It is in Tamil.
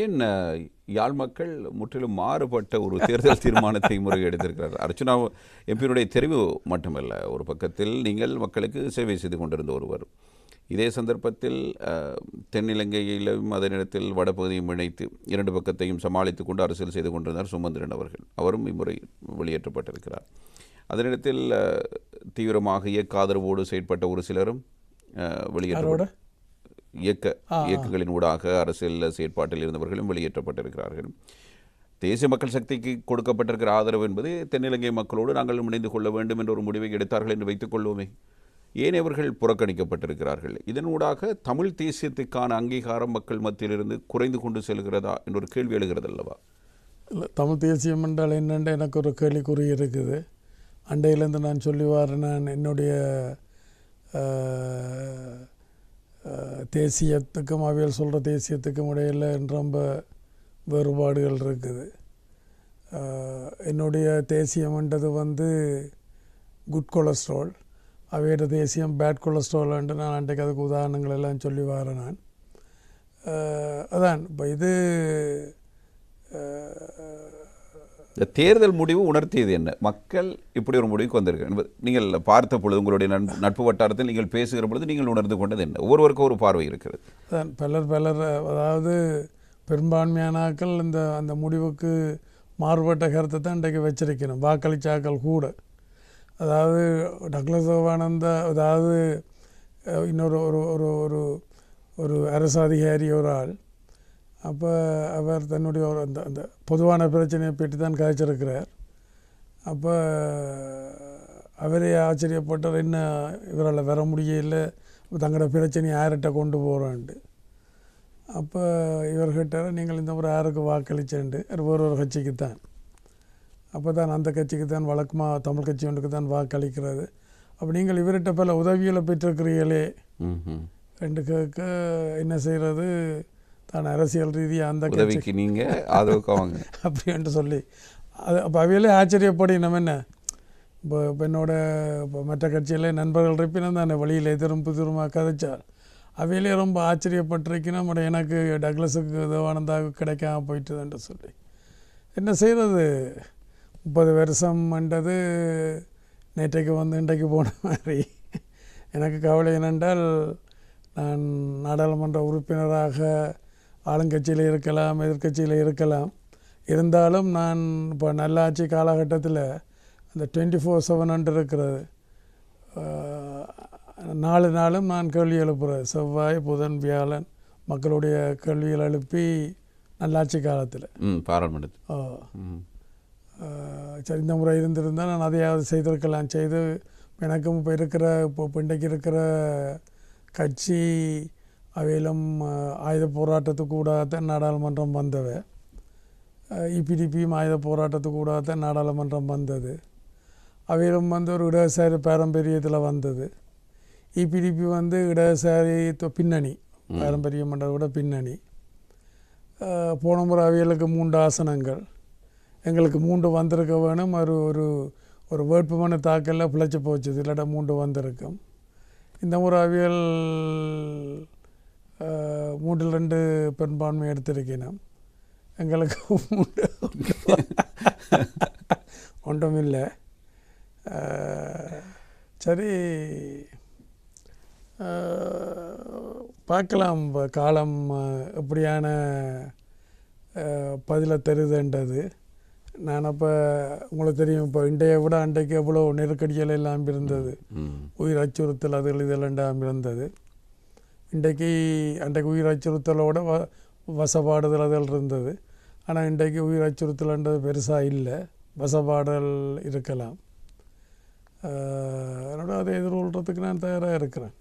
ஏன் யாழ் மக்கள் முற்றிலும் மாறுபட்ட ஒரு தேர்தல் தீர்மானத்தை முறையெடுத்திருக்கிறார் அர்ச்சுனா எம்பியினுடைய தெரிவு மட்டுமல்ல. ஒரு பக்கத்தில் நீங்கள் மக்களுக்கு சேவை செய்து கொண்டிருந்த ஒருவர். இதே சந்தர்ப்பத்தில் தென்னிலங்கையிலும் அதே நேரத்தில் வடபகுதியும் இணைத்து இரண்டு பக்கத்தையும் சமாளித்துக் கொண்டு அரசியல் செய்து கொண்டிருந்தார் சுமந்திரன் அவர்கள். அவரும் இம்முறை வெளியேற்றப்பட்டிருக்கிறார். அதே நேரத்தில் தீவிரமாக இயக்க ஆதரவோடு செயற்பட்ட ஒரு சிலரும் வெளியேற்றப்பட்ட இயக்க இயக்கங்களின் ஊடாக அரசியல் செயற்பாட்டில் இருந்தவர்களும் வெளியேற்றப்பட்டிருக்கிறார்கள். தேசிய மக்கள் சக்திக்கு கொடுக்கப்பட்டிருக்கிற ஆதரவு என்பது தென்னிலங்கை மக்களோடு நாங்கள் இணைந்து கொள்ள வேண்டும் என்ற ஒரு முடிவை எடுத்தார்கள் என்று வைத்துக் கொள்வோமே. ஏன் அவர்கள் புறக்கணிக்கப்பட்டிருக்கிறார்கள்? இதன் ஊடாக தமிழ் தேசியத்துக்கான அங்கீகாரம் மக்கள் மத்தியிலிருந்து குறைந்து கொண்டு செல்கிறதா என்ற ஒரு கேள்வி எழுகிறது அல்லவா? இல்லை தமிழ் தேசியம் என்றால் என்னென்று எனக்கு ஒரு கேள்விக்குறி இருக்குது. அண்டையிலேருந்து நான் சொல்லி வரேன் நான் என்னுடைய தேசியத்துக்கும் அவியல் சொல்கிற தேசியத்துக்கும் இடையில் ரொம்ப வேறுபாடுகள் இருக்குது. என்னுடைய தேசியம்ன்றது வந்து குட் கொலஸ்ட்ரால் அவையோட தேசியம் பேட் கொலஸ்ட்ரால்ன்ட்டு நான் அன்றைக்கு அதுக்கு உதாரணங்கள் எல்லாம் சொல்லி வரேன் நான். அதான் இப்போ இது இந்த தேர்தல் முடிவு உணர்த்தியது என்ன? மக்கள் இப்படி ஒரு முடிவுக்கு வந்திருக்க நீங்கள் பார்த்த பொழுது உங்களுடைய நட்பு நட்பு வட்டாரத்தில் நீங்கள் பேசுகிற பொழுது நீங்கள் உணர்ந்து கொண்டது என்ன? ஒவ்வொருவருக்கும் ஒரு பார்வை இருக்கிறது. அதான் பலர் பலர் அதாவது பெரும்பான்மையானாக்கள் இந்த அந்த முடிவுக்கு மாறுபட்ட கருத்தை தான் இன்றைக்கு வச்சிருக்கணும். வாக்களிச்சாக்கள் கூட. அதாவது டக்ளஸ் சிவானந்த அதாவது இன்னொரு ஒரு ஒரு ஒரு ஒரு அரசு அதிகாரி ஒரு ஆள் அப்போ அவர் தன்னுடைய ஒரு அந்த அந்த பொதுவான பிரச்சனையை பற்றி தான் காய்ச்சிருக்கிறார் அப்போ அவரே ஆச்சரியப்பட்டார் என்ன இவரால் வர முடியல தங்களோட பிரச்சனையை யார்கிட்ட கொண்டு போகிறோன்ட்டு அப்போ இவர் கேட்டார் நீங்கள் இந்த முறை யாருக்கு வாக்களிச்சேன்ட்டு? ஒரு ஒரு கட்சிக்கு தான் அப்போ தான் அந்த கட்சிக்கு தான் வழக்கமாக தமிழ் கட்சி ஒன்றுக்கு தான் வாக்களிக்கிறது. அப்போ நீங்கள் இவர்கிட்ட பல உதவிகளை பெற்றிருக்கிறீர்களே. ரெண்டு கேட்க என்ன செய்கிறது தான் அரசியல் ரீதியாக அந்த உதவிக்கு நீங்க ஆதரவுக்கு அவங்க அப்படின்ட்டு சொல்லி. அது அப்போ அவையிலே ஆச்சரியப்படி நம்ம என்ன? இப்போ என்னோட இப்போ மற்ற கட்சியில் நண்பர்கள் இருப்பினும் தானே வழியில் திரும்ப திரும்ப கதைச்சார். அவையிலே ரொம்ப ஆச்சரியப்பட்டிருக்கணும் பட் எனக்கு டக்ளஸுக்கு தேவானந்தாக கிடைக்காம போயிட்டுதுன்ட்டு சொல்லி. என்ன செய்கிறது முப்பது வருஷம்ன்றது நேற்றைக்கு வந்து இன்றைக்கு போன மாதிரி. எனக்கு கவலை என்னென்றால் நான் நாடாளுமன்ற உறுப்பினராக ஆளுங்கட்சியில் இருக்கலாம் எதிர்க்கட்சியில் இருக்கலாம். இருந்தாலும் நான் இப்போ நல்லாட்சி காலகட்டத்தில் அந்த டுவெண்ட்டி ஃபோர் செவன் இருக்கிறது. நாலு நாளும் நான் கேள்வி எழுப்புறேன். செவ்வாய் புதன் வியாழன் மக்களுடைய கேள்விகள் எழுப்பி நல்லாட்சி காலத்தில். பாராளுமன்றத்தில் ம். சரி இந்த முறை இருந்திருந்தால் நான் அதையாவது செய்திருக்கலாம். செய்து எனக்கும் இப்போ இருக்கிற இப்போ இப்போ இன்றைக்கு இருக்கிற கட்சி அவையிலும் ஆயுத போராட்டத்துக்கு கூடாதான் நாடாளுமன்றம் வந்தவ. இபிடிபியும் ஆயுத போராட்டத்துக்கு கூடாதான் நாடாளுமன்றம் வந்தது. அவையிலும் வந்து ஒரு இடதுசாரி பாரம்பரியத்தில் வந்தது. இபிடிபி வந்து இடதுசாரி பின்னணி. பாரம்பரியம்ன்றதை விட பின்னணி. போன முறை அவைகளுக்கு மூன்று ஆசனங்கள். எங்களுக்கு மூன்று வந்திருக்க வேணும். ஒரு ஒரு ஒரு வேட்புமனு தாக்கல்ல பிழைச்சி போச்சு. இல்லாட்ட மூன்று வந்திருக்கும். இந்த முறை அவியல் மூன்றில் ரெண்டு பெரும்பான்மை எடுத்திருக்கணும் எங்களுக்கு ஒன்றும் இல்லை சரி. பார்க்கலாம். காலம் எப்படியான பதிலை தருதுன்றது. நான் அப்போ உங்களுக்கு தெரியும் இப்போ இன்றைய விட அன்றைக்கு எவ்வளோ நெருக்கடிகள் எல்லாம் இருந்தது. உயிர் அச்சுறுத்தல் அதுகள் இதெல்லாம் இருந்தது. இன்றைக்கு அன்றைக்கு உயிர் அச்சுறுத்தலோட வ வசப்பாடுதல் அதில் இருந்தது. ஆனால் இன்றைக்கு உயிர் அச்சுறுத்தல்ன்றது பெருசாக இல்லை. வசப்பாடல் இருக்கலாம். ஆஹ் அதை எதிர்கொள்கிறதுக்கு நான் தயாராக இருக்கிறேன்.